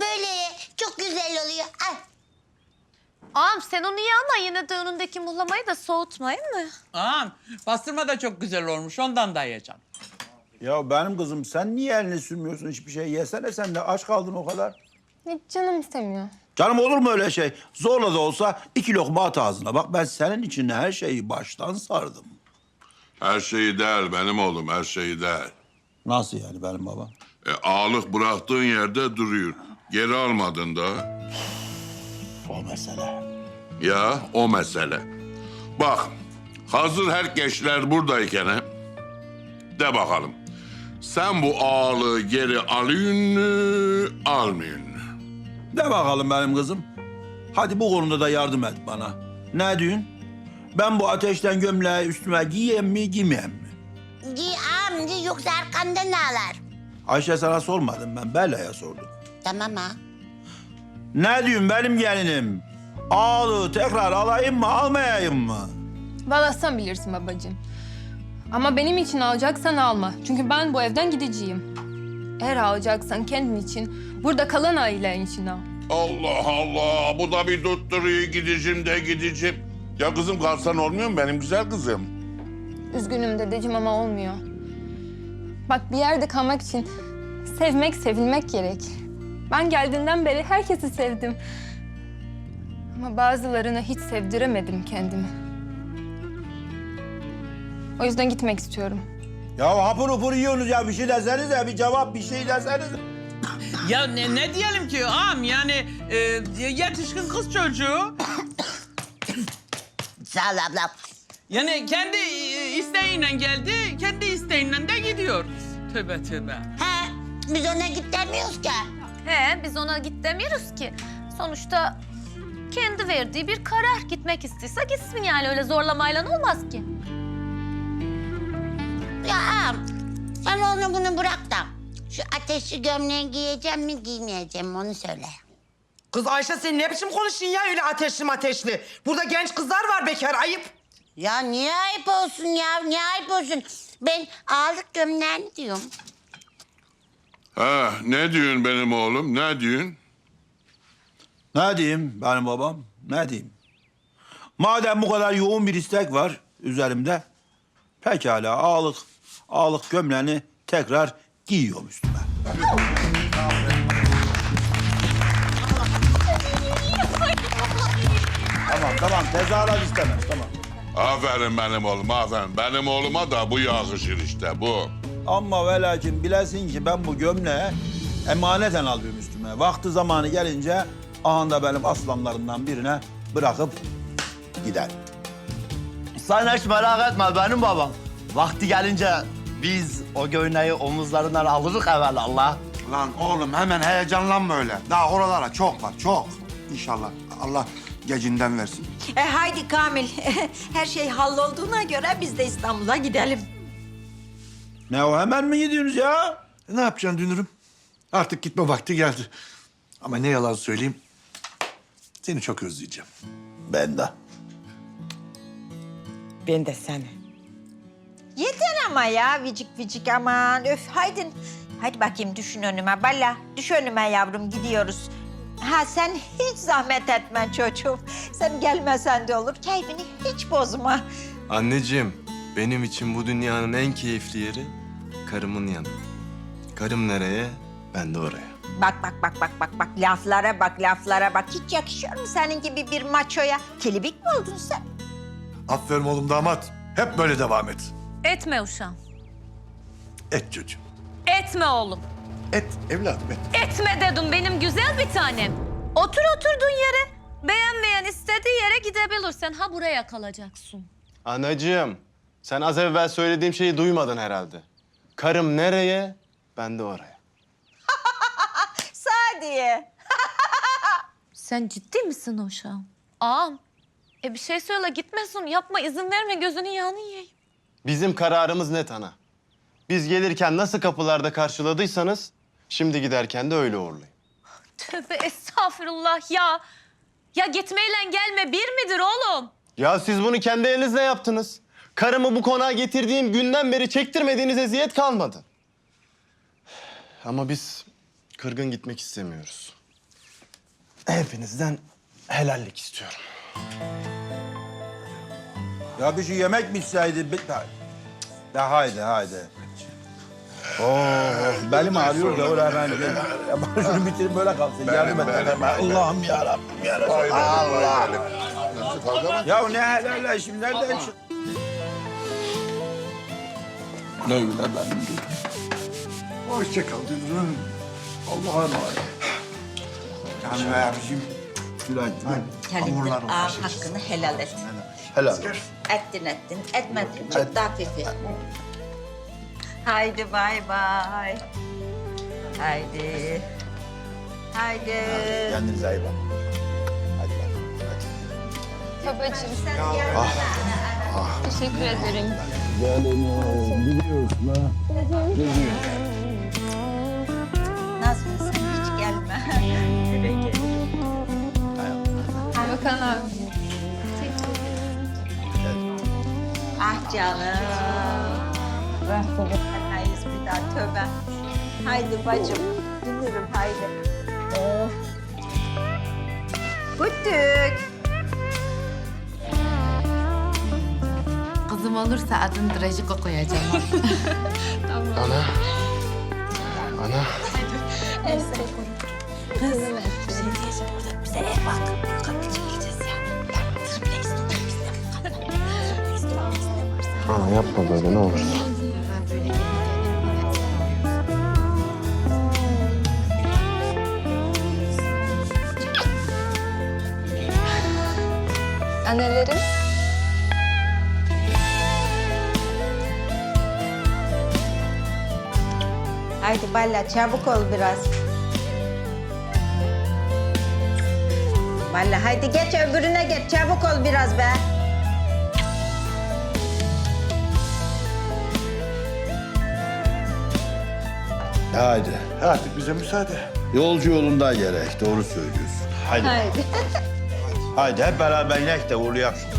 böyle ye. Çok güzel oluyor. Al. Ağam sen onu ye ama yine de önündeki muhlamayı da soğutmayın mı? Ağam pastırma da çok güzel olmuş ondan da yiyeceğim. Ya benim kızım sen niye elini sürmüyorsun hiçbir şey? Yesene sen de aç kaldın o kadar. Hiç canım istemiyor. Canım olur mu öyle şey? Zorla da olsa iki lokma at ağzına. Bak ben senin için her şeyi baştan sardım. Her şeyi değil benim oğlum, her şeyi değil. Nasıl yani benim babam? E, ağalık bıraktığın yerde duruyor. Geri almadın da. O mesele. Ya o mesele. Bak, hazır herkesler buradayken he, de bakalım. Sen bu ağalığı geri alıyorsun mu, almıyorsun mu? De bakalım benim kızım. Hadi bu konuda da yardım et bana. Ne diyorsun? Ben bu ateşten gömleği üstüme giyeyim mi giymeyeyim mi? Giy giy yoksa arkandan ağlar. Ayşe sana sormadım ben Bella'ya sordum. Tamam ha. Ne diyorsun benim gelinim? Ağalığı tekrar alayım mı almayayım mı? Valla sen bilirsin babacığım. Ama benim için alacaksan alma. Çünkü ben bu evden gideceğim. Eğer alacaksan kendin için, burada kalan ailen için al. Allah Allah, bu da bir tutturuyor gideceğim de gideceğim. Ya kızım kalsan olmuyor mu benim güzel kızım? Üzgünüm dedeciğim ama olmuyor. Bak bir yerde kalmak için sevmek, sevilmek gerek. Ben geldiğinden beri herkesi sevdim. Ama bazılarını hiç sevdiremedim kendimi. O yüzden gitmek istiyorum. Ya hapur hapur yiyorsunuz ya bir şey desenize bir cevap bir şey desenize. Ya ne, ne diyelim ki ağam yani e, yetişkin kız çocuğu. Sağ ol ablam. Yani kendi e, isteğiyle geldi, kendi isteğiyle de gidiyor. Tövbe tövbe. He biz ona git demiyoruz ki. He biz ona git demiyoruz ki. Sonuçta kendi verdiği bir karar gitmek istiyorsa gitsin yani öyle zorlamayla olmaz ki. Ya ağam sen onu bunu bırak da. Şu ateşli gömleği giyeceğim mi giymeyeceğim mi onu söyle. Kız Ayşe sen ne biçim konuşuyorsun ya öyle ateşli ateşli. Burada genç kızlar var bekar ayıp. Ya niye ayıp olsun ya? Niye ayıp olsun? Ben ağırlık gömleğini diyorum. Ha, ne diyorsun benim oğlum, ne diyorsun? Ne diyeyim benim babam? Ne diyeyim? Madem bu kadar yoğun bir istek var üzerimde, pekala ağalık, ağalık gömleğini tekrar giyiyorum üstüme. tamam tamam tezahürat istemez tamam. Aferin benim oğlum, aferin. Benim oğluma da bu yakışır işte, bu. Ama ve lakin bilesin ki ben bu gömleği emaneten alıyorum üstüme. Vakti zamanı gelince ahanda benim aslanlarımdan birine bırakıp gider. Sen hiç merak etme benim babam. Vakti gelince biz o göğneği omuzlarından alırız evvelallah. Lan oğlum hemen heyecanlanma öyle. Daha oralara çok var, çok. İnşallah Allah gecinden versin. E haydi Kamil. Her şey hallolduğuna göre biz de İstanbul'a gidelim. Ne o hemen mi gidiyorsunuz ya? Ne yapacaksın dünürüm? Artık gitme vakti geldi. Ama ne yalan söyleyeyim, seni çok özleyeceğim. Ben de. Ben de seni. Yeter ama ya vicik vicik aman. Öf haydi. Haydi bakayım düşün önüme Balla. Düş önüme yavrum gidiyoruz. Ha sen hiç zahmet etme çocuğum. Sen gelmesen de olur. Keyfini hiç bozma. Anneciğim, benim için bu dünyanın en keyifli yeri karımın yanı. Karım nereye, ben de oraya. Bak bak bak bak bak bak laflara bak laflara bak. Hiç yakışıyor mu senin gibi bir maçoya? Kelebek mi oldun sen? Aferin oğlum damat. Hep böyle devam et. Etme uşağım. Et çocuğum. Etme oğlum. Et evladım et. Etme dedim benim güzel bir tanem. Otur oturduğun yere. Beğenmeyen istediği yere gidebilirsen. Ha buraya kalacaksın. Anacığım, sen az evvel söylediğim şeyi duymadın herhalde. Karım nereye, ben de oraya. Sadiye. Sen ciddi misin uşağım? Ağam. E bir şey söyle gitmesin. Yapma izin verme gözünün yağını yiyeyim. Bizim kararımız net ana. Biz gelirken nasıl kapılarda karşıladıysanız, şimdi giderken de öyle uğurlayın. Tövbe estağfurullah ya. Ya gitmeyle gelme bir midir oğlum? Ya siz bunu kendi elinizle yaptınız. Karımı bu konağa getirdiğim günden beri çektirmediğiniz eziyet kalmadı. Ama biz kırgın gitmek istemiyoruz. hepinizden helallik istiyorum. Ya bir şey yemek mi içseydi? Bir- Ya, ya haydi haydi. Oo, belim ağrıyor da öyle hemen. Ya bana şunu bitirip böyle kalsın. Yardım et. Allah'ım ya Rabbim ya Rabbim. Allah. Ya ne helal şimdi nereden çık? Ne öyle ben. Hoşça kal Dünürüm. Allah'a emanet. Canım abicim. Günaydın. Gelindir ağam hakkını helal et. Helal. Ettin ettin, etmedin çok daha fifi. Haydi bay bay. Haydi. Haydi. Kendinize iyi bakın. Hadi bakalım. Babacığım. Teşekkür ederim. Nasılsın hiç gelme. Hakan abi. ah canım. Hayız bir daha tövbe. Haydi bacım. Dünürüm haydi. Oh. Güttük. Kızım olursa adını Drajiko koyacağım. Ana. Ana. Bize ev bak. Çekeceğiz ya. Triplex Ana yapma böyle ne olursun. Annelerim. Haydi Balla çabuk ol biraz. Balla haydi geç öbürüne geç çabuk ol biraz be. Haydi. Artık bize müsaade. Yolcu yolunda gerek. Doğru söylüyorsun. Haydi. Haydi. Haydi hep beraber inek de uğurlayalım.